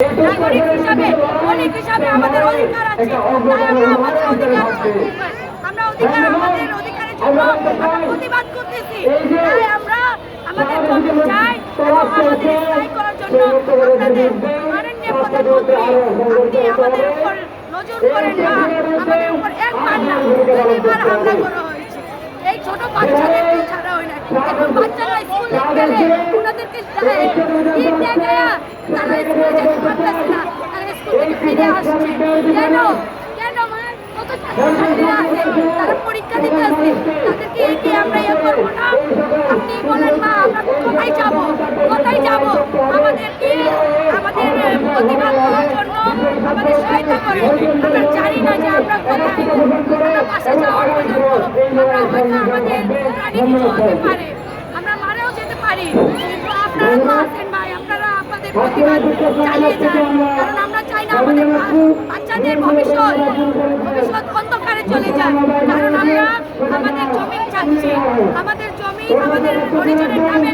নাগরিক হিসাবে মৌলিক হিসাবে আমাদের অধিকার আছে তাই আমরা আমাদের অধিকার আমরা অধিকার আমাদের অধিকারের জন্য আমরা প্রতিবাদ করতেছি তাই আমরা আমাদের জমি চাই এবং আমাদের স্থায়ী করার জন্য আপনাদের মাননীয় প্রধানমন্ত্রী আপনি আমাদের উপর নজর করেন না আমাদের উপর একবার না দুইবার হামলা করা হয়েছে এই ছোট বাচ্চাদেরকে ছাড়া হয় না। এখন বাচ্চারা স্কুলে গেলে ওনাদেরকে দেখায়া তারা স্কুলে যেতে পারতেছে না, তারা স্কুল থেকে ফিরে আসছে। কেন? কেন মা? কত ছাত্রছাত্রীরা আছে, তারা পরীক্ষা দিতে আসছে, তাদেরকে এটি আমরা ইয়ে করব না? আপনি বলেন মা, আমরা কোথায় যাব? কোথায় যাব? আমাদেরকে, আমাদের প্রতিবাদ করার জন্য আমাদের সহায়তা করে। আমরা জানি না যে আমরা কোথায়। আমরা বাসা যাওয়ার পর্যন্ত আমরা হয়তো আমাদের প্রাণী কিছু হতে পারে আমরা মারাও যেতে পারি কিন্তু আপনারা তো আছেন ভাই আপনারা আপনাদের প্রতিবাদ চালিয়ে যান কারণ আমরা চাই না আমাদের বাচ্চাদের ভবিষ্যৎ। ভবিষ্যৎ অন্ধকারে চলে যায় কারণ আমরা আমাদের জমি চাচ্ছি আমাদের জমি আমাদের পরিজনের নামে